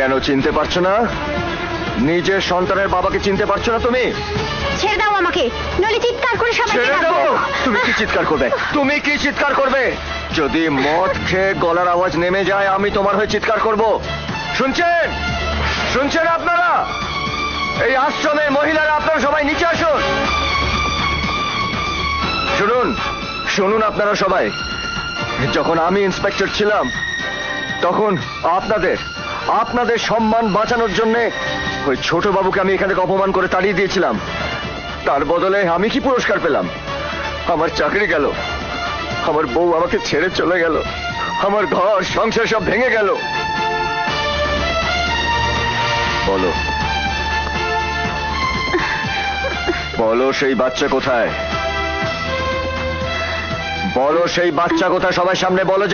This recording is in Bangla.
কেন চিনতে পারছ না? নিজের সন্তানের বাবাকে চিনতে পারছ না তুমি? ছেড়ে দাও আমাকে নইলে চিৎকার করে সবাইকে ছেড়ে। দেবো তুমি কি চিৎকার করবে? তুমি কি চিৎকার করবে? যদি মদ খেয়ে গলার আওয়াজ নেমে যায় আমি তোমার হয়ে চিৎকার করব। শুনছেন? শুনছেন আপনারা? এই আশ্রমে মহিলারা আপনারা সবাই নিচে আসুন। শুনুন শুনুন আপনারা সবাই। যখন আমি ইন্সপেক্টর ছিলাম তখন আপনাদের আপনাদের সম্মান বাঁচানোর জন্য ওই ছোট বাবুকে আমি এখানে থেকে অপমান করে তাড়িয়ে দিয়েছিলাম। তার বদলে আমি কি পুরস্কার পেলাম? আমার চাকরি গেল। আমার বউ আমাকে ছেড়ে চলে গেল। আমার ঘর, সংসার সব ভেঙে গেল। বলো। বলো সেই বাচ্চা কোথায়? বলো সেই বাচ্চা কোথায়? সবার সামনে বলো